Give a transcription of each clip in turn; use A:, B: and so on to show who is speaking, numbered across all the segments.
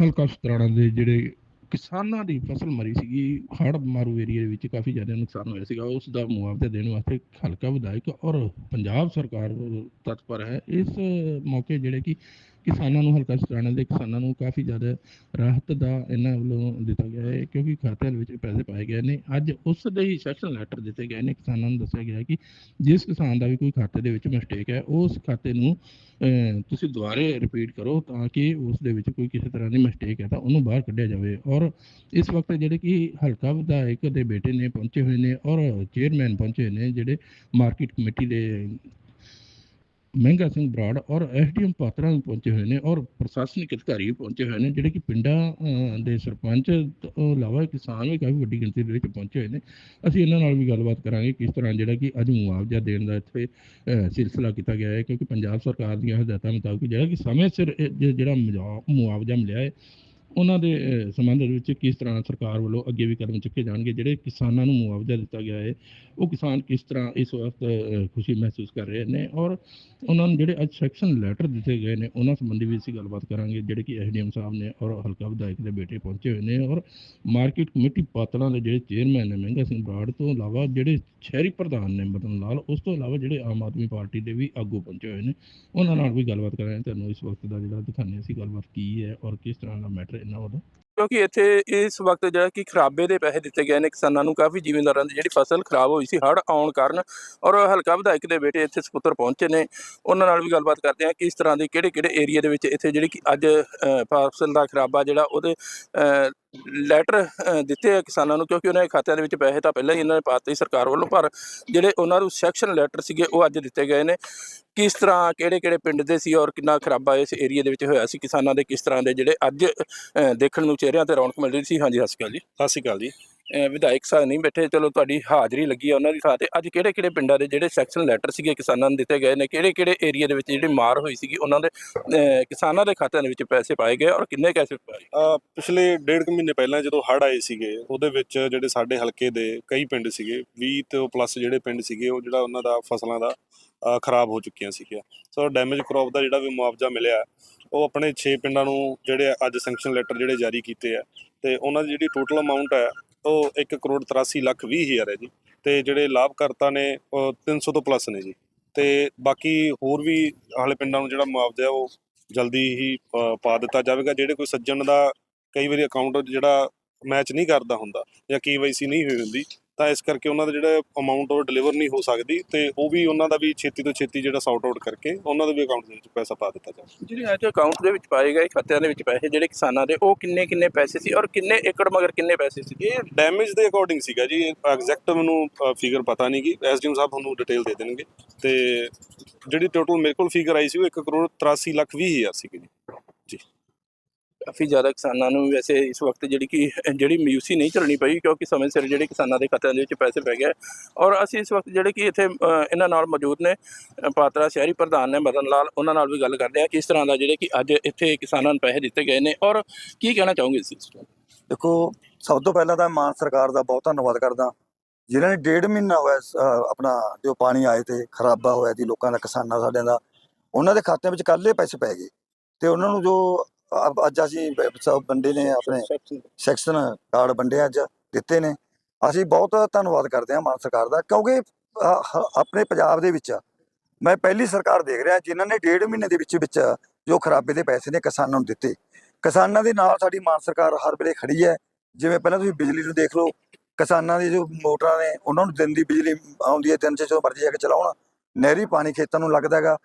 A: ਹਲਕਾ ਸਤਰਾਣਾ ਦੇ ਜਿਹੜੇ ਕਿਸਾਨਾਂ ਦੀ ਫਸਲ ਮਰੀ ਸੀਗੀ, ਹੜ੍ਹ ਮਾਰੂ ਏਰੀਆ ਵਿੱਚ ਕਾਫੀ ਜ਼ਿਆਦਾ ਨੁਕਸਾਨ ਹੋਇਆ ਸੀਗਾ। ਉਸ ਦਾ ਮੁਆਵਜ਼ਾ ਦੇਣ ਵਾਸਤੇ ਹਲਕਾ ਵਿਧਾਇਕ ਔਰ ਪੰਜਾਬ ਸਰਕਾਰ ਤਤਪਰ ਹੈ। ਇਸ ਮੌਕੇ ਜਿਹੜੇ ਕਿ ਕਿਸਾਨਾਂ ਨੂੰ, ਹਲਕਾ ਸਤਰਾਣਾ ਦੇ ਕਿਸਾਨਾਂ ਨੂੰ ਕਾਫੀ ਜ਼ਿਆਦਾ ਰਾਹਤ ਦਾ ਇਹਨਾਂ ਵੱਲੋਂ ਦਿੱਤਾ ਗਿਆ ਹੈ, ਕਿਉਂਕਿ ਖਾਤਿਆਂ ਦੇ ਵਿੱਚ ਪੈਸੇ ਪਾਏ ਗਏ ਨੇ। ਅੱਜ ਉਸ ਦੇ ਹੀ ਸੈਕਸ਼ਨ ਲੈਟਰ ਦਿੱਤੇ ਗਏ ਨੇ। ਕਿਸਾਨਾਂ ਨੂੰ ਦੱਸਿਆ ਗਿਆ ਹੈ ਕਿ ਜਿਸ ਕਿਸਾਨ ਦਾ ਵੀ ਕੋਈ ਖਾਤੇ ਦੇ ਵਿੱਚ ਮਿਸਟੇਕ ਹੈ, ਉਸ ਖਾਤੇ ਨੂੰ ਤੁਸੀਂ ਦੁਬਾਰੇ ਰਿਪੀਟ ਕਰੋ ਤਾਂ ਕਿ ਉਸ ਦੇ ਵਿੱਚ ਕੋਈ ਕਿਸੇ ਤਰ੍ਹਾਂ ਦੀ ਮਿਸਟੇਕ ਹੈ ਤਾਂ ਉਹਨੂੰ ਬਾਹਰ ਕੱਢਿਆ ਜਾਵੇ। ਔਰ ਇਸ ਵਕਤ ਜਿਹੜੇ ਕਿ ਹਲਕਾ ਵਿਧਾਇਕ ਦੇ ਬੇਟੇ ਨੇ, ਪਹੁੰਚੇ ਹੋਏ ਨੇ ਔਰ ਚੇਅਰਮੈਨ ਪਹੁੰਚੇ ਹੋਏ ਨੇ, ਜਿਹੜੇ ਮਾਰਕੀਟ ਕਮੇਟੀ ਦੇ ਮਹਿੰਗਾ ਸਿੰਘ ਬਰਾੜ ਔਰ ਐਸਡੀਐਮ ਪਾਤਰਾ ਵੀ ਪਹੁੰਚੇ ਹੋਏ ਨੇ ਔਰ ਪ੍ਰਸ਼ਾਸਨਿਕ ਅਧਿਕਾਰੀ ਵੀ ਪਹੁੰਚੇ ਹੋਏ ਨੇ, ਜਿਹੜੇ ਕਿ ਪਿੰਡਾਂ ਦੇ ਸਰਪੰਚ ਤੋਂ ਇਲਾਵਾ ਕਿਸਾਨ ਵੀ ਕਾਫੀ ਵੱਡੀ ਗਿਣਤੀ ਦੇ ਵਿੱਚ ਪਹੁੰਚੇ ਹੋਏ ਨੇ। ਅਸੀਂ ਇਹਨਾਂ ਨਾਲ ਵੀ ਗੱਲਬਾਤ ਕਰਾਂਗੇ ਕਿਸ ਤਰ੍ਹਾਂ ਜਿਹੜਾ ਕਿ ਅੱਜ ਮੁਆਵਜ਼ਾ ਦੇਣ ਦਾ ਇੱਥੇ ਸਿਲਸਿਲਾ ਕੀਤਾ ਗਿਆ ਹੈ, ਕਿਉਂਕਿ ਪੰਜਾਬ ਸਰਕਾਰ ਦੀਆਂ ਹਦਾਇਤਾਂ ਮੁਤਾਬਕ ਜਿਹੜਾ ਕਿ ਸਮੇਂ ਸਿਰ ਜਿਹੜਾ ਮੁਆ- ਮੁਆਵਜ਼ਾ ਮਿਲਿਆ ਹੈ ਉਹਨਾਂ ਦੇ ਸੰਬੰਧ ਵਿੱਚ ਕਿਸ ਤਰ੍ਹਾਂ ਸਰਕਾਰ ਵੱਲੋਂ ਅੱਗੇ ਵੀ ਕਦਮ ਚੁੱਕੇ ਜਾਣਗੇ? ਜਿਹੜੇ ਕਿਸਾਨਾਂ ਨੂੰ ਮੁਆਵਜ਼ਾ ਦਿੱਤਾ ਗਿਆ ਹੈ, ਉਹ ਕਿਸਾਨ ਕਿਸ ਤਰ੍ਹਾਂ ਇਸ ਵਕਤ ਖੁਸ਼ੀ ਮਹਿਸੂਸ ਕਰ ਰਹੇ ਨੇ? ਔਰ ਉਹਨਾਂ ਨੂੰ ਜਿਹੜੇ ਅੱਜ ਸੈਕਸ਼ਨ ਲੈਟਰ ਦਿੱਤੇ ਗਏ ਨੇ, ਉਹਨਾਂ ਸੰਬੰਧੀ ਵੀ ਅਸੀਂ ਗੱਲਬਾਤ ਕਰਾਂਗੇ, ਜਿਹੜੇ ਕਿ ਐਸਡੀਐਮ ਸਾਹਿਬ ਨੇ ਔਰ ਹਲਕਾ ਵਿਧਾਇਕ ਦੇ ਬੇਟੇ ਪਹੁੰਚੇ ਹੋਏ ਨੇ ਔਰ ਮਾਰਕੀਟ ਕਮੇਟੀ ਪਾਤਲਾਂ ਦੇ ਜਿਹੜੇ ਚੇਅਰਮੈਨ ਨੇ ਮਹਿੰਗਾ ਸਿੰਘ ਬਰਾੜ ਤੋਂ ਇਲਾਵਾ ਜਿਹੜੇ ਸ਼ਹਿਰੀ ਪ੍ਰਧਾਨ ਨੇ ਮਦਨ ਲਾਲ, ਉਸ ਤੋਂ ਇਲਾਵਾ ਜਿਹੜੇ ਆਮ ਆਦਮੀ ਪਾਰਟੀ ਦੇ ਵੀ ਆਗੂ ਪਹੁੰਚੇ ਹੋਏ ਨੇ, ਉਹਨਾਂ ਨਾਲ ਵੀ ਗੱਲਬਾਤ ਕਰਾਂਗੇ। ਤੁਹਾਨੂੰ ਇਸ ਵਕਤ ਦਾ ਜਿਹੜਾ ਦਿਖਾਉਂਦੇ ਅਸੀਂ ਗੱਲਬਾਤ ਕੀ ਹੈ ਔਰ ਕਿਸ ਤਰ੍ਹਾਂ ਦਾ ਮੈਟਰ ਇਹਨਾਂ ਵੱਲੋਂ।
B: ਕਿਉਂਕਿ ਇੱਥੇ ਇਸ ਵਕਤ ਜਿਹੜਾ ਕਿ ਖਰਾਬੇ ਦੇ ਪੈਸੇ ਦਿੱਤੇ ਗਏ ਨੇ ਕਿਸਾਨਾਂ ਨੂੰ, ਕਾਫੀ ਜ਼ਿਮੀਂਦਾਰਾਂ ਦੀ ਜਿਹੜੀ ਫਸਲ ਖਰਾਬ ਹੋਈ ਸੀ ਹੜ੍ਹ ਆਉਣ ਕਾਰਨ ਔਰ ਹਲਕਾ ਵਿਧਾਇਕ ਦੇ ਬੇਟੇ ਇੱਥੇ ਸਪੁੱਤਰ ਪਹੁੰਚੇ ਨੇ। ਉਹਨਾਂ ਨਾਲ ਵੀ ਗੱਲਬਾਤ ਕਰਦੇ ਹਾਂ ਕਿਸ ਤਰ੍ਹਾਂ ਦੇ ਕਿਹੜੇ ਕਿਹੜੇ ਏਰੀਆ ਦੇ ਵਿੱਚ ਇੱਥੇ ਜਿਹੜੀ ਕਿ ਅੱਜ ਫਸਲ ਦਾ ਖਰਾਬਾ ਜਿਹੜਾ ਉਹਦੇ ਲੈਟਰ ਦਿੱਤੇ ਆ ਕਿਸਾਨਾਂ ਨੂੰ ਕਿਉਂਕਿ ਉਹਨਾਂ ਦੇ ਖਾਤਿਆਂ ਦੇ ਵਿੱਚ ਪੈਸੇ ਤਾਂ ਪਹਿਲਾਂ ਹੀ ਇਹਨਾਂ ਨੇ ਪਾਤੇ ਸਰਕਾਰ ਵੱਲੋਂ, ਪਰ ਜਿਹੜੇ ਉਹਨਾਂ ਨੂੰ ਸੈਕਸ਼ਨ ਲੈਟਰ ਸੀਗੇ ਉਹ ਅੱਜ ਦਿੱਤੇ ਗਏ ਨੇ। ਕਿਸ ਤਰ੍ਹਾਂ ਕਿਹੜੇ ਕਿਹੜੇ ਪਿੰਡ ਦੇ ਸੀ ਔਰ ਕਿੰਨਾ ਖਰਾਬਾ ਇਸ ਏਰੀਆ ਦੇ ਵਿੱਚ ਹੋਇਆ ਸੀ, ਕਿਸਾਨਾਂ ਦੇ ਕਿਸ ਤਰ੍ਹਾਂ ਦੇ ਜਿਹੜੇ ਅੱਜ ਦੇਖਣ ਨੂੰ ਚਿਹਰਿਆਂ ਤੇ ਰੌਣਕ ਮਿਲ ਰਹੀ ਸੀ? ਹਾਂਜੀ, ਸਤਿ ਸ਼੍ਰੀ ਅਕਾਲ ਜੀ।
C: ਸਤਿ ਸ਼੍ਰੀ ਅਕਾਲ ਜੀ।
B: ਵਿਧਾਇਕ ਸਾਹਿਬ ਨਹੀਂ ਬੈਠੇ, ਚਲੋ ਤੁਹਾਡੀ ਹਾਜ਼ਰੀ ਲੱਗੀ ਆ ਉਹਨਾਂ ਦੀ ਥਾਂ ਤੇ। ਅੱਜ ਕਿਹੜੇ ਕਿਹੜੇ ਪਿੰਡਾਂ ਦੇ ਜਿਹੜੇ ਸੈਕਸ਼ਨ ਲੈਟਰ ਸੀਗੇ ਕਿਸਾਨਾਂ ਨੂੰ ਦਿੱਤੇ ਗਏ ਨੇ? ਕਿਹੜੇ ਕਿਹੜੇ ਏਰੀਆ ਦੇ ਵਿੱਚ ਜਿਹੜੀ ਮਾਰ ਹੋਈ ਸੀਗੀ, ਉਹਨਾਂ ਦੇ ਕਿਸਾਨਾਂ ਦੇ ਖਾਤਿਆਂ ਦੇ ਵਿੱਚ ਪੈਸੇ ਪਾਏ ਗਏ ਔਰ ਕਿੰਨੇ ਪੈਸੇ ਪਾਏ
C: ਪਿਛਲੇ ਡੇਢ ਕੁ ਮਹੀਨੇ ਪਹਿਲਾਂ ਜਦੋਂ ਹੜ੍ਹ ਆਏ ਸੀਗੇ, ਉਹਦੇ ਵਿੱਚ ਜਿਹੜੇ ਸਾਡੇ ਹਲਕੇ ਦੇ ਕਈ ਪਿੰਡ ਸੀਗੇ 20 ਤੋਂ ਪਲੱਸ ਜਿਹੜੇ ਪਿੰਡ ਸੀਗੇ, ਉਹ ਜਿਹੜਾ ਉਹਨਾਂ ਦਾ ਫਸਲਾਂ ਦਾ ਖਰਾਬ ਹੋ ਚੁੱਕੀਆਂ ਸੀਗੀਆਂ। ਸੋ ਡੈਮੇਜ ਕ੍ਰੌਪ ਦਾ ਜਿਹੜਾ ਵੀ ਮੁਆਵਜ਼ਾ ਮਿਲਿਆ, ਉਹ ਆਪਣੇ 6 ਪਿੰਡਾਂ ਨੂੰ ਜਿਹੜੇ ਅੱਜ ਸੈਂਕਸ਼ਨ ਲੈਟਰ ਜਿਹੜੇ ਜਾਰੀ ਕੀਤੇ ਆ, ਤੇ ਉਹਨਾਂ ਦੀ ਜਿਹੜੀ ਟੋਟਲ ਅਮਾਉਂਟ ਹੈ ਉਹ 1 ਕਰੋੜ 83 ਲੱਖ 20 ਹਜ਼ਾਰ ਹੈ ਜੀ। ਤੇ ਜਿਹੜੇ ਲਾਭਕਰਤਾ ਨੇ, ਉਹ 300 ਤੋਂ ਪਲੱਸ ਨੇ ਜੀ। ਤੇ ਬਾਕੀ ਹੋਰ ਵੀ ਹਾਲੇ ਪਿੰਡਾਂ ਨੂੰ ਜਿਹੜਾ ਮੁਆਵਜ਼ਾ ਉਹ ਜਲਦੀ ਹੀ ਪਾ ਦਿੱਤਾ ਜਾਵੇਗਾ। ਜਿਹੜੇ ਕੋਈ ਸੱਜਣ ਦਾ ਕਈ ਵਾਰੀ ਅਕਾਊਂਟ ਜਿਹੜਾ ਮੈਚ ਨਹੀਂ ਕਰਦਾ ਹੁੰਦਾ ਜਾਂ ਕੇਵਾਈਸੀ ਨਹੀਂ ਹੋਈ ਹੁੰਦੀ ਤਾਂ ਇਸ ਕਰਕੇ ਉਹਨਾਂ ਦਾ ਜਿਹੜਾ ਅਮਾਉਂਟ ਉਹ ਡਿਲੀਵਰ ਨਹੀਂ ਹੋ ਸਕਦੀ ਤੇ ਉਹ ਵੀ ਉਹਨਾਂ ਦਾ ਵੀ ਛੇਤੀ ਤੋਂ ਛੇਤੀ ਜਿਹੜਾ ਸੌਟ ਆਊਟ ਕਰਕੇ ਉਹਨਾਂ ਦੇ ਵੀ ਅਕਾਊਂਟ ਦੇ ਵਿੱਚ ਪੈਸਾ ਪਾ ਦਿੱਤਾ ਜਾਵੇ।
B: ਜਿਹੜੇ ਅੱਜ ਅਕਾਊਂਟ ਦੇ ਵਿੱਚ ਪਾਏ ਗਏ ਖਾਤਿਆਂ ਦੇ ਵਿੱਚ ਪੈਸੇ ਜਿਹੜੇ ਕਿਸਾਨਾਂ ਦੇ ਉਹ ਕਿੰਨੇ ਕਿੰਨੇ ਪੈਸੇ ਸੀ ਔਰ ਕਿੰਨੇ ਏਕੜ ਮਗਰ ਕਿੰਨੇ ਪੈਸੇ ਸੀ?
C: ਇਹ ਡੈਮੇਜ ਦੇ ਅਕੋਰਡਿੰਗ ਸੀਗਾ ਜੀ ਐਗਜ਼ੈਕਟ ਮੈਨੂੰ ਫਿਗਰ ਪਤਾ ਨਹੀਂ ਗੀ। ਐਸਡੀਐਮ ਸਾਹਿਬ ਤੁਹਾਨੂੰ ਡਿਟੇਲ ਦੇ ਦੇਣਗੇ। ਤੇ ਜਿਹੜੀ ਟੋਟਲ ਮੇਰੇ ਕੋਲ ਫਿਗਰ ਆਈ ਸੀ ਉਹ 1 ਕਰੋੜ 83 ਲੱਖ 20 ਹਜ਼ਾਰ ਸੀਗੀ ਜੀ।
B: ਕਾਫੀ ਜ਼ਿਆਦਾ ਕਿਸਾਨਾਂ ਨੂੰ ਵੈਸੇ ਇਸ ਵਕਤ ਜਿਹੜੀ ਕਿ, ਜਿਹੜੀ ਮਯੂਸੀ ਨਹੀਂ ਚੱਲਣੀ ਪਈ ਕਿਉਂਕਿ ਸਮੇਂ ਸਿਰ ਜਿਹੜੇ ਕਿਸਾਨਾਂ ਦੇ ਖਾਤਿਆਂ ਦੇ ਵਿੱਚ ਪੈਸੇ ਪੈ ਗਏ। ਔਰ ਅਸੀਂ ਇਸ ਵਕਤ ਜਿਹੜੇ ਕਿ ਇੱਥੇ ਇਹਨਾਂ ਨਾਲ ਮੌਜੂਦ ਨੇ ਪਾਤਰਾ ਸ਼ਹਿਰੀ ਪ੍ਰਧਾਨ ਨੇ ਮਦਨ ਲਾਲ, ਉਹਨਾਂ ਨਾਲ ਵੀ ਗੱਲ ਕਰਦੇ ਆ ਕਿਸ ਤਰ੍ਹਾਂ ਦਾ ਜਿਹੜੇ ਕਿ ਅੱਜ ਇੱਥੇ ਕਿਸਾਨਾਂ ਨੂੰ ਪੈਸੇ ਦਿੱਤੇ ਗਏ ਨੇ। ਔਰ ਕੀ ਕਹਿਣਾ ਚਾਹੋਗੇ ਇਸ ਚੀਜ਼
D: ਦੇਖੋ, ਸਭ ਤੋਂ ਪਹਿਲਾਂ ਤਾਂ ਮਾਨ ਸਰਕਾਰ ਦਾ ਬਹੁਤ ਧੰਨਵਾਦ ਕਰਦਾ। ਜਿਨ੍ਹਾਂ ਨੇ ਡੇਢ ਮਹੀਨਾ ਹੋਇਆ ਆਪਣਾ ਜੋ ਪਾਣੀ ਆਏ ਤੇ ਖਰਾਬਾ ਹੋਇਆ ਸੀ ਲੋਕਾਂ ਦਾ ਕਿਸਾਨਾਂ ਸਾਡਿਆਂ ਦਾ, ਉਹਨਾਂ ਦੇ ਖਾਤਿਆਂ ਵਿੱਚ ਕੱਲ੍ਹ ਪੈਸੇ ਪੈ ਗਏ। ਤੇ ਉਹਨਾਂ ਨੂੰ ਜੋ ਅ- ਅੱਜ ਅਸੀਂ ਬ- ਸਭ ਬੰਦੇ ਨੇ ਆਪਣੇ ਸੈਕਸ਼ਨ ਕਾਰਡ ਵੰਡੇ ਅੱਜ ਦਿੱਤੇ ਨੇ। ਅਸੀਂ ਬਹੁਤ ਧੰਨਵਾਦ ਕਰਦੇ ਹਾਂ ਮਾਨ ਸਰਕਾਰ ਦਾ ਕਿਉਂਕਿ ਅ, ਹ- ਆਪਣੇ ਪੰਜਾਬ ਦੇ ਵਿੱਚ ਮੈਂ ਪਹਿਲੀ ਸਰਕਾਰ ਦੇਖ ਰਿਹਾ ਜਿਨ੍ਹਾਂ ਨੇ ਡੇਢ ਮਹੀਨੇ ਦੇ ਵਿੱਚ ਵਿੱਚ ਜੋ ਖਰਾਬੇ ਦੇ ਪੈਸੇ ਨੇ ਕਿਸਾਨਾਂ ਨੂੰ ਦਿੱਤੇ। ਕਿਸਾਨਾਂ ਦੇ ਨਾਲ ਸਾਡੀ ਮਾਨ ਸਰਕਾਰ ਹਰ ਵੇਲੇ ਖੜੀ ਹੈ। ਜਿਵੇਂ ਪਹਿਲਾਂ ਤੁਸੀਂ ਬਿਜਲੀ ਨੂੰ ਦੇਖ ਲਓ ਕਿਸਾਨਾਂ ਦੀ ਜੋ ਮੋਟਰਾਂ ਨੇ ਉਹਨਾਂ ਨੂੰ ਦਿਨ ਦੀ ਬਿਜਲੀ ਆਉਂਦੀ ਹੈ ਤਿੰਨ ਚ ਜੋ ਮਰਜ਼ੀ ਜਾ ਕੇ ਚਲਾਉਣ। ਨਹਿਰੀ ਪਾਣੀ ਖੇਤਾਂ ਨੂੰ ਲੱਗਦਾ ਹੈਗਾ।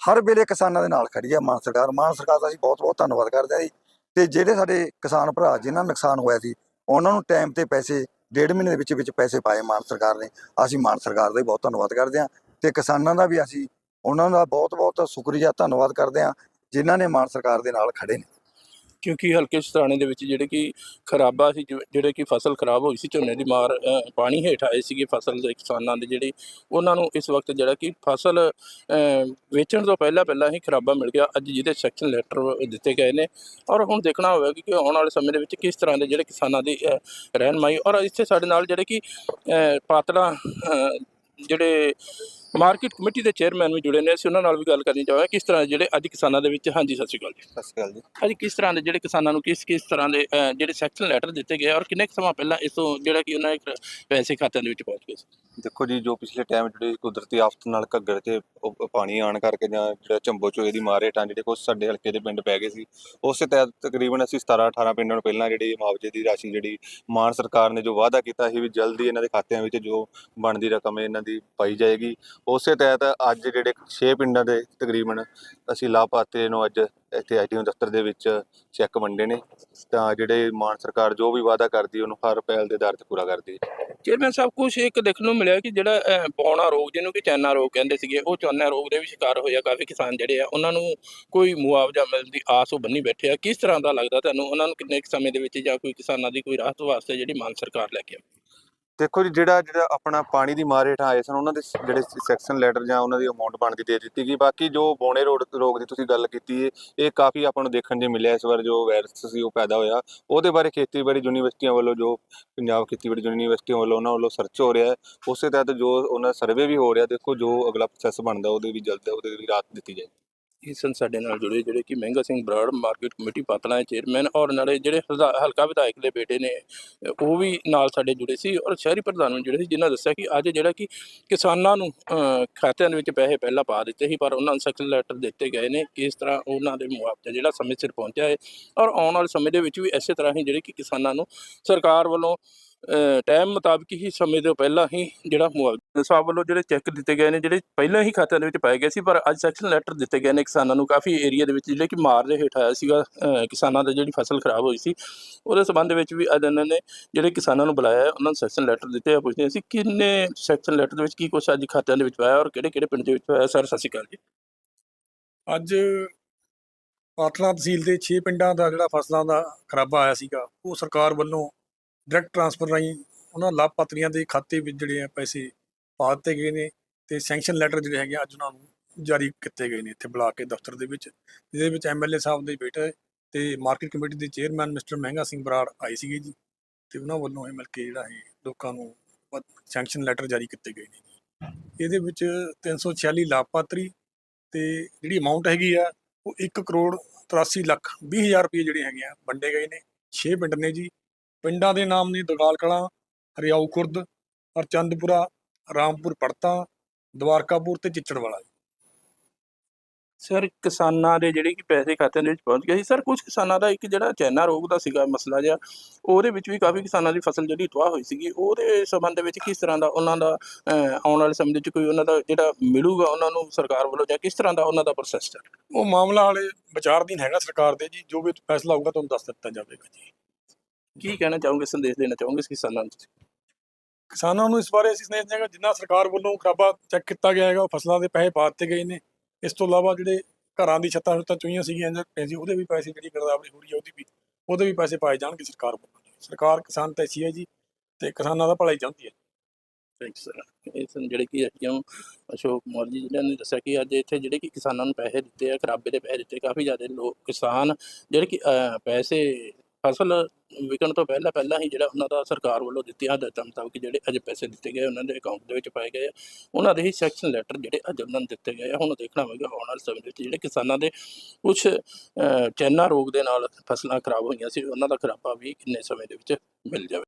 D: ਹਰ ਵੇਲੇ ਕਿਸਾਨਾਂ ਦੇ ਨਾਲ ਖੜੀ ਹੈ ਮਾਨ ਸਰਕਾਰ। ਮਾਨ ਸਰਕਾਰ ਦਾ ਅਸੀਂ ਬਹੁਤ ਬਹੁਤ ਧੰਨਵਾਦ ਕਰਦੇ ਹਾਂ ਜੀ। ਤੇ ਜਿਹੜੇ ਸਾਡੇ ਕਿਸਾਨ ਭਰਾ, ਜਿਨ੍ਹਾਂ ਨੂੰ ਨੁਕਸਾਨ ਹੋਇਆ ਸੀ, ਉਹਨਾਂ ਨੂੰ ਟਾਈਮ ਤੇ ਪੈਸੇ, ਡੇਢ ਮਹੀਨੇ ਦੇ ਵਿੱਚ ਵਿੱਚ ਪੈਸੇ ਪਾਏ ਮਾਨ ਸਰਕਾਰ ਨੇ। ਅਸੀਂ ਮਾਨ ਸਰਕਾਰ ਦਾ ਵੀ ਬਹੁਤ ਧੰਨਵਾਦ ਕਰਦੇ ਹਾਂ। ਤੇ ਕਿਸਾਨਾਂ ਦਾ ਵੀ ਅਸੀਂ, ਉਹਨਾਂ ਦਾ ਬਹੁਤ ਬਹੁਤ ਸ਼ੁਕਰੀਆ, ਧੰਨਵਾਦ ਕਰਦੇ ਹਾਂ, ਜਿਨ੍ਹਾਂ ਨੇ ਮਾਨ ਸਰਕਾਰ ਦੇ ਨਾਲ ਖੜੇ ਨੇ।
B: ਕਿਉਂਕਿ ਹਲਕੇ ਸਤਾਣੇ ਦੇ ਵਿੱਚ ਜਿਹੜੇ ਕਿ ਖਰਾਬਾ ਸੀ ਜਿਵੇਂ- ਜਿਹੜੇ ਕਿ ਫਸਲ ਖਰਾਬ ਹੋਈ ਸੀ ਝੋਨੇ ਦੀ ਮਾਰ ਅ, ਪਾਣੀ ਹੇਠ ਆਏ ਸੀਗੇ ਫਸਲ ਦੇ ਕਿਸਾਨਾਂ ਦੇ ਜਿਹੜੀ ਉਹਨਾਂ ਨੂੰ ਇਸ ਵਕਤ ਜਿਹੜਾ ਕਿ ਫਸਲ ਅ, ਵੇਚਣ ਤੋਂ ਪਹਿਲਾਂ ਪਹਿਲਾਂ ਹੀ ਖਰਾਬਾ ਮਿਲ ਗਿਆ। ਅੱਜ ਜਿਹਦੇ ਸੈਕਸ਼ਨ ਲੈਟਰ ਦਿੱਤੇ ਗਏ ਨੇ। ਔਰ ਹੁਣ ਦੇਖਣਾ ਹੋਵੇਗਾ ਕਿ ਆਉਣ ਵਾਲੇ ਸਮੇਂ ਦੇ ਵਿੱਚ ਕਿਸ ਤਰ੍ਹਾਂ ਦੇ ਜਿਹੜੇ ਕਿਸਾਨਾਂ ਦੀ ਅ, ਰਹਿਨਮਾਈ ਔਰ ਇੱਥੇ ਸਾਡੇ ਨਾਲ ਜਿਹੜੇ ਕਿ ਅ, ਪਾਤੜਾ ਅ, ਜਿਹੜੇ ਮਾਰਕੀਟ ਕਮੇਟੀ ਦੇ ਚੇਅਰਮੈਨ ਵੀ ਜੁੜੇ ਨੇ। ਅਸੀਂ ਉਹਨਾਂ ਨਾਲ ਵੀ ਗੱਲ ਕਰਨੀ ਚਾਹਾਂਗੇ ਕਿਸ ਤਰ੍ਹਾਂ ਜਿਹੜੇ ਅੱਜ ਕਿਸਾਨਾਂ ਦੇ ਵਿੱਚ ਹਾਂਜੀ ਸਤਿ ਸ਼੍ਰੀ ਅਕਾਲ ਜੀ।
E: ਸਤਿ ਸ਼੍ਰੀ ਅਕਾਲ ਜੀ।
B: ਅੱਜ ਕਿਸ ਤਰ੍ਹਾਂ ਦੇ ਜਿਹੜੇ ਕਿਸਾਨਾਂ ਨੂੰ ਕਿਸ ਕਿਸ ਤਰ੍ਹਾਂ ਦੇ ਅਹ, ਜਿਹੜੇ ਸੈਕਸ਼ਨ ਲੈਟਰ ਦਿੱਤੇ ਗਏ ਔਰ ਕਿੰਨੇ ਕੁ ਸਮਾਂ ਪਹਿਲਾਂ ਇਸ ਤੋਂ ਜਿਹੜਾ ਕਿ ਉਹਨਾਂ ਦੇ ਪੈਸੇ ਖਾਤਿਆਂ ਦੇ ਵਿੱਚ ਪਹੁੰਚ ਗਏ ਸੀ?
E: ਦੇਖੋ ਜੀ ਜੋ ਪਿਛਲੇ ਟਾਈਮ ਜਿਹੜੇ ਕੁਦਰਤੀ ਆਫਤ ਨਾਲ ਘੱਗਰ ਤੇ ਉਹ- ਉਹ ਪਾਣੀ ਆਣ ਕਰਕੇ ਜਾਂ ਜਿਹੜਾ ਚੰਬੋ ਚੋਏ ਦੀ ਮਾਰ ਹੇਠਾਂ ਜਿਹੜੇ ਕੁਝ ਸਾਡੇ ਹਲਕੇ ਦੇ ਪਿੰਡ ਪੈ ਗਏ ਸੀ ਉਸੇ ਤਹਿਤ ਤਕਰੀਬਨ ਅਸੀਂ 17 18 ਪਿੰਡਾਂ ਨੂੰ ਪਹਿਲਾਂ ਜਿਹੜੀ ਮੁਆਵਜ਼ੇ ਦੀ ਰਾਸ਼ੀ ਜਿਹੜੀ ਮਾਨ ਸਰਕਾਰ ਨੇ ਜੋ ਵਾਅਦਾ ਕੀਤਾ ਸੀ ਵੀ ਜਲਦੀ ਇਹਨਾਂ ਦੇ ਖਾਤਿਆਂ ਵਿੱਚ ਜੋ ਬਣਦੀ ਰਕਮ ਹੈ ਇਹਨਾਂ ਦੀ ਪਾਈ ਜਾਏਗੀ। ਉਸੇ ਤਹਿਤ ਅੱਜ ਜਿਹੜੇ 6 ਪਿੰਡਾਂ ਦੇ ਤਕਰੀਬਨ ਅਸੀਂ ਲਾਭਪਾਤਰੀ ਨੂੰ ਅੱਜ ਇੱਥੇ ਆਈਟੀਓ ਦਫ਼ਤਰ ਦੇ ਵਿੱਚ ਚੈੱਕ ਵੰਡੇ ਨੇ। ਤਾਂ ਜਿਹੜੇ ਮਾਨ ਸਰਕਾਰ ਜੋ ਵੀ ਵਾਅਦਾ ਕਰਦੀ ਉਹਨੂੰ ਹਰ ਪਹਿਲ ਦੇ ਆਧਾਰ ਤੇ ਪੂਰਾ ਕਰਦੀ ਹੈ।
B: ਚੇਅਰਮੈਨ ਸਾਹਿਬ ਕੁਝ ਇੱਕ ਦੇਖਣ ਨੂੰ ਮਿਲਿਆ ਕਿ ਜਿਹੜਾ ਅਹ, ਰੋਗ ਜਿਹਨੂੰ ਕਿ ਚੈਨਾ ਰੋਗ ਕਹਿੰਦੇ ਸੀਗੇ ਉਹ ਚੈਨਾ ਰੋਗ ਦੇ ਵੀ ਸ਼ਿਕਾਰ ਹੋਇਆ ਕਾਫੀ ਕਿਸਾਨ ਜਿਹੜੇ ਆ ਉਹਨਾਂ ਨੂੰ ਕੋਈ ਮੁਆਵਜ਼ਾ ਮਿਲਣ ਦੀ ਆਸ ਉਹ ਬੰਨੀ ਬੈਠੇ ਆ। ਕਿਸ ਤਰ੍ਹਾਂ ਦਾ ਲੱਗਦਾ ਤੁਹਾਨੂੰ? ਉਹਨਾਂ ਨੂੰ ਕਿੰਨੇ ਕੁ ਸਮੇਂ ਦੇ ਵਿੱਚ ਜਾਂ ਕੋਈ ਕਿਸਾਨਾਂ ਦੀ ਕੋਈ ਰਾਹਤ ਵਾਸਤੇ ਜਿਹੜੀ ਮਾਨ ਸਰਕਾਰ ਲੈ ਕੇ ਆਵੇ?
E: ਦੇਖੋ ਜੀ, ਜਿਹੜਾ ਜਿਹੜਾ ਆਪਣਾ ਪਾਣੀ ਦੀ ਮਾਰ ਹੇਠਾਂ ਆਏ ਸਨ, ਉਹਨਾਂ ਦੇ ਜਿਹੜੇ ਸੈਕਸ਼ਨ ਲੈਟਰ ਜਾਂ ਉਹਨਾਂ ਦੀ ਅਮਾਉਂਟ ਬਣਦੀ ਦੇ ਦਿੱਤੀ ਗਈ। ਬਾਕੀ ਜੋ ਬੋਣੇ ਰੋਡ ਰੋਗ ਦੀ ਤੁਸੀਂ ਗੱਲ ਕੀਤੀ ਹੈ ਇਹ ਕਾਫੀ ਆਪਾਂ ਨੂੰ ਦੇਖਣ 'ਚ ਮਿਲਿਆ ਇਸ ਵਾਰ ਜੋ ਵਾਇਰਸ ਸੀ, ਉਹ ਪੈਦਾ ਹੋਇਆ। ਉਹਦੇ ਬਾਰੇ ਖੇਤੀਬਾੜੀ ਯੂਨੀਵਰਸਿਟੀਆਂ ਵੱਲੋਂ ਜੋ ਪੰਜਾਬ ਖੇਤੀਬਾੜੀ ਯੂਨੀਵਰਸਿਟੀਆਂ ਵੱਲੋਂ ਉਹਨਾਂ ਵੱਲੋਂ ਸਰਚ ਹੋ ਰਿਹਾ ਹੈ। ਉਸੇ ਤਹਿਤ ਜੋ ਉਹਨਾਂ ਸਰਵੇ ਵੀ ਹੋ ਰਿਹਾ, ਦੇਖੋ ਜੋ ਅਗਲਾ ਪ੍ਰੋਸੈਸ ਬਣਦਾ, ਉਹਦੇ ਵੀ ਜਲਦ ਉਹਦੇ ਵੀ ਰਾਤ ਦਿੱਤੀ ਜਾਏ
B: ਇਸ ਸਾਡੇ ਨਾਲ ਜੁੜੇ ਜਿਹੜੇ ਕਿ ਮਹਿੰਗਾ ਸਿੰਘ ਬਰਾੜ ਮਾਰਕੀਟ ਕਮੇਟੀ ਪਾਤਲਾ ਦੇ ਚੇਅਰਮੈਨ ਔਰ ਨਾਲੇ ਜਿਹੜੇ ਹਲਕਾ- ਹਲਕਾ ਵਿਧਾਇਕ ਦੇ ਬੇਟੇ ਨੇ ਉਹ ਵੀ ਨਾਲ ਸਾਡੇ ਜੁੜੇ ਸੀ ਔਰ ਸ਼ਹਿਰੀ ਪ੍ਰਧਾਨ ਵੀ ਜੁੜੇ ਸੀ ਜਿਨ੍ਹਾਂ ਦੱਸਿਆ ਕਿ ਅੱਜ ਜਿਹੜਾ ਕਿ ਕਿਸਾਨਾਂ ਨੂੰ ਅ, ਖਾਤਿਆਂ ਦੇ ਵਿੱਚ ਪੈਸੇ ਪਹਿਲਾਂ ਪਾ ਦਿੱਤੇ ਸੀ ਪਰ ਉਹਨਾਂ ਨੂੰ ਸੈਕਸ਼ਨ ਲੈਟਰ ਦਿੱਤੇ ਗਏ ਨੇ ਕਿਸ ਤਰ੍ਹਾਂ ਉਹਨਾਂ ਦੇ ਮੁਆਵਜ਼ਾ ਜਿਹੜਾ ਸਮੇਂ ਸਿਰ ਪਹੁੰਚਿਆ ਹੈ ਔਰ ਆਉਣ ਵਾਲੇ ਸਮੇਂ ਦੇ ਵਿੱਚ ਵੀ ਇਸੇ ਤਰ੍ਹਾਂ ਹੀ ਜਿਹੜੇ ਕਿ ਕਿਸਾਨਾਂ ਨੂੰ ਸਰਕਾਰ ਵੱਲੋਂ ਟਾਈਮ ਮੁਤਾਬਕ ਹੀ ਸਮੇਂ ਤੋਂ ਪਹਿਲਾਂ ਹੀ ਜਿਹੜਾ ਮੁਆਵਜ਼ਾ ਸਾਹਿਬ ਵੱਲੋਂ ਜਿਹੜੇ ਚੈੱਕ ਦਿੱਤੇ ਗਏ ਨੇ, ਜਿਹੜੇ ਪਹਿਲਾਂ ਹੀ ਖਾਤਿਆਂ ਦੇ ਵਿੱਚ ਪਾਏ ਗਏ ਸੀ, ਪਰ ਅੱਜ ਸੈਕਸ਼ਨ ਲੈਟਰ ਦਿੱਤੇ ਗਏ ਨੇ ਕਿਸਾਨਾਂ ਨੂੰ। ਕਾਫੀ ਏਰੀਆ ਦੇ ਵਿੱਚ ਜਿਹੜੇ ਕਿ ਮਾਰ ਦੇ ਹੇਠ ਆਇਆ ਸੀਗਾ ਕਿਸਾਨਾਂ ਦੀ ਜਿਹੜੀ ਫਸਲ ਖਰਾਬ ਹੋਈ ਸੀ, ਉਹਦੇ ਸੰਬੰਧ ਵਿੱਚ ਵੀ ਅੱਜ ਇਹਨਾਂ ਨੇ ਜਿਹੜੇ ਕਿਸਾਨਾਂ ਨੂੰ ਬੁਲਾਇਆ ਉਹਨਾਂ ਨੂੰ ਸੈਕਸ਼ਨ ਲੈਟਰ ਦਿੱਤੇ ਆ, ਪੁੱਛਦੇ ਸੀ ਕਿੰਨੇ ਸੈਕਸ਼ਨ ਲੈਟਰ ਦੇ ਵਿੱਚ ਕੀ ਕੁਛ ਅੱਜ ਖਾਤਿਆਂ ਦੇ ਵਿੱਚ ਪਾਇਆ ਔਰ ਕਿਹੜੇ ਕਿਹੜੇ ਪਿੰਡ ਦੇ ਵਿੱਚ ਪਾਇਆ। ਸਰ ਸਤਿ ਸ਼੍ਰੀ ਅਕਾਲ ਜੀ।
F: ਅੱਜ ਪਾਤਲਾ ਤਹਿਸੀਲ ਦੇ 6 ਪਿੰਡਾਂ ਦਾ ਜਿਹੜਾ ਫਸਲਾਂ ਦਾ ਖਰਾਬਾ ਆਇਆ ਸੀਗਾ, ਉਹ ਸਰਕਾਰ ਵੱਲੋਂ ਡਾਇਰੈਕਟ ਟਰਾਂਸਫਰ ਰਾਹੀਂ ਉਹਨਾਂ ਲਾਭਪਾਤਰੀਆਂ ਦੇ ਖਾਤੇ ਵਿੱਚ ਜਿਹੜੇ ਆ ਪੈਸੇ ਪਾ ਦਿੱਤੇ ਗਏ ਨੇ ਤੇ ਸੈਂਕਸ਼ਨ ਲੈਟਰ ਜਿਹੜੇ ਹੈਗੇ ਆ, ਅੱਜ ਉਹਨਾਂ ਨੂੰ ਜਾਰੀ ਕੀਤੇ ਗਏ ਨੇ ਇੱਥੇ ਬੁਲਾ ਕੇ ਦਫ਼ਤਰ ਦੇ ਵਿੱਚ। ਜਿਹਦੇ ਵਿੱਚ ਐਮਐਲਏ ਸਾਹਿਬ ਦੇ ਬੇਟੇ ਤੇ ਮਾਰਕੀਟ ਕਮੇਟੀ ਦੇ ਚੇਅਰਮੈਨ ਮਿਸਟਰ ਮਹਿੰਗਾ ਸਿੰਘ ਬਰਾੜ ਆਏ ਸੀਗੇ ਜੀ ਤੇ ਉਹਨਾਂ ਵੱਲੋਂ ਇਹ ਮਿਲ ਕੇ ਜਿਹੜਾ ਇਹ ਲੋਕਾਂ ਨੂੰ ਸੈਂਕਸ਼ਨ ਲੈਟਰ ਜਾਰੀ ਕੀਤੇ ਗਏ ਨੇ ਇਹਦੇ ਵਿੱਚ 346 ਲਾਭਪਾਤਰੀ ਤੇ ਜਿਹੜੀ ਅਮਾਉਂਟ ਹੈਗੀ ਆ ਉਹ 1 ਕਰੋੜ 83 ਲੱਖ 20 ਹਜ਼ਾਰ ਰੁਪਏ ਜਿਹੜੇ ਹੈਗੇ ਆ ਵੰਡੇ ਗਏ ਨੇ। 6 ਪਿੰਡ ਨੇ ਜੀ। ਪਿੰਡਾਂ ਦੇ ਨਾਮ ਨੇ ਦਗਾਲ ਕਲਾਂ ਹਰਿਆਊ ਖੁਰਦ ਹਰਚੰਦਪੁਰਾ ਰਾਮਪੁਰ ਪੜਤਾ ਦਵਾਰਕਾਪੁਰ ਤੇ ਚਿੱਚੜਵਾਲਾ
B: ਸਰ ਕਿਸਾਨਾਂ ਦੇ ਜਿਹੜੇ ਕਿ ਪੈਸੇ ਖਾਤਿਆਂ ਦੇ ਵਿੱਚ ਪਹੁੰਚ ਗਏ ਸੀ। ਸਰ ਕੁਝ ਕਿਸਾਨਾਂ ਦਾ ਇੱਕ ਜਿਹੜਾ ਚੈਨਾ ਰੋਗ ਦਾ ਸੀਗਾ ਮਸਲਾ ਜਿਹਾ ਉਹਦੇ ਵਿੱਚ ਵੀ ਕਾਫੀ ਕਿਸਾਨਾਂ ਦੀ ਫਸਲ ਜਿਹੜੀ ਤਬਾਹ ਹੋਈ ਸੀਗੀ। ਉਹਦੇ ਸੰਬੰਧ ਵਿੱਚ ਕਿਸ ਤਰ੍ਹਾਂ ਦਾ ਉਹਨਾਂ ਦਾ ਆਉਣ ਵਾਲੇ ਸਮੇਂ ਵਿੱਚ ਕੋਈ ਉਹਨਾਂ ਦਾ ਜਿਹੜਾ ਮਿਲੂਗਾ ਉਹਨਾਂ ਨੂੰ ਸਰਕਾਰ ਵੱਲੋਂ ਜਾਂ ਕਿਸ ਤਰ੍ਹਾਂ ਦਾ ਉਹਨਾਂ ਦਾ ਪ੍ਰੋਸੈਸ ਚੱਲ
F: ਉਹ ਮਾਮਲਾ ਹਾਲੇ ਵਿਚਾਰਧੀਨ ਹੈਗਾ ਸਰਕਾਰ ਦੇ ਜੀ। ਜੋ ਵੀ ਫੈਸਲਾ ਹੋਊਗਾ ਤੁਹਾਨੂੰ ਦੱਸ ਦਿੱਤਾ ਜਾਵੇਗਾ ਜੀ।
B: ਕੀ ਕਹਿਣਾ ਚਾਹੋਗੇ ਸੰਦੇਸ਼ ਦੇਣਾ ਚਾਹੋਗੇ ਕਿਸਾਨਾਂ ਨੂੰ ਤੁਸੀਂ?
F: ਕਿਸਾਨਾਂ ਨੂੰ ਇਸ ਬਾਰੇ ਅਸੀਂ ਸੁਨੇਹਾ ਦਿਆਂਗੇ ਜਿੰਨਾ ਸਰਕਾਰ ਵੱਲੋਂ ਖਰਾਬਾ ਚੈੱਕ ਕੀਤਾ ਗਿਆ ਹੈਗਾ ਫਸਲਾਂ ਦੇ ਪੈਸੇ ਪਾ ਦਿੱਤੇ ਗਏ ਨੇ। ਇਸ ਤੋਂ ਇਲਾਵਾ ਜਿਹੜੇ ਘਰਾਂ ਦੀ ਛੱਤਾਂ ਛੁੱਤਾਂ ਚੋਈਆਂ ਸੀਗੀਆਂ ਜਾਂ ਪੈਸੇ ਉਹਦੇ ਵੀ ਪੈਸੇ ਜਿਹੜੀ ਗਰਦਾਵਰੀ ਹੋ ਰਹੀ ਹੈ ਉਹਦੀ ਵੀ ਉਹਦੇ ਵੀ ਪੈਸੇ ਪਾਏ ਜਾਣਗੇ ਸਰਕਾਰ ਵੱਲੋਂ। ਸਰਕਾਰ ਕਿਸਾਨ ਤੇ ਅੱਛੀ ਹੈ ਜੀ ਤੇ ਕਿਸਾਨਾਂ ਦਾ ਭਲਾ ਹੀ ਚਾਹੁੰਦੀ ਹੈ।
B: ਥੈਂਕ ਸਰ ਇਹ ਸਨ ਜਿਹੜੇ ਕਿ ਅੱਜੋਂ ਅਸ਼ੋਕ ਕੁਮਾਰ ਜੀ ਜਿਹਨਾਂ ਨੇ ਦੱਸਿਆ ਕਿ ਅੱਜ ਇੱਥੇ ਜਿਹੜੇ ਕਿ ਕਿਸਾਨਾਂ ਨੂੰ ਪੈਸੇ ਦਿੱਤੇ ਆ ਖਰਾਬੇ ਦੇ ਪੈਸੇ ਦਿੱਤੇ ਕਾਫੀ ਜ਼ਿਆਦਾ ਲੋਕ ਕਿਸਾਨ ਜਿਹੜੇ ਕਿ ਪੈਸੇ ਫਸਲ ਵਿਕਣ ਤੋਂ ਪਹਿਲਾਂ ਪਹਿਲਾਂ ਹੀ ਜਿਹੜਾ ਉਹਨਾਂ ਦਾ ਸਰਕਾਰ ਵੱਲੋਂ ਦਿੱਤੀਆਂ ਹਦਾਇਤਾਂ ਮੁਤਾਬਕ ਜਿਹੜੇ ਅੱਜ ਪੈਸੇ ਦਿੱਤੇ ਗਏ, ਉਹਨਾਂ ਦੇ ਅਕਾਊਂਟ ਦੇ ਵਿੱਚ ਪਾਏ ਗਏ ਆ। ਉਹਨਾਂ ਦੇ ਹੀ ਸੈਕਸ਼ਨ ਲੈਟਰ ਜਿਹੜੇ ਅੱਜ ਉਹਨਾਂ ਨੂੰ ਦਿੱਤੇ ਗਏ ਆ। ਹੁਣ ਦੇਖਣਾ ਹੋਵੇਗਾ, ਆਉਣ ਵਾਲੇ ਸਮੇਂ ਵਿੱਚ ਜਿਹੜੇ ਕਿਸਾਨਾਂ ਦੇ ਕੁਝ ਚੈਨਾ ਰੋਗ ਦੇ ਨਾਲ ਫਸਲਾਂ ਖਰਾਬ ਹੋਈਆਂ ਸੀ, ਉਹਨਾਂ ਦਾ ਖਰਾਬਾ ਵੀ ਕਿੰਨੇ ਸਮੇਂ ਦੇ ਵਿੱਚ ਮਿਲ ਜਾਵੇ।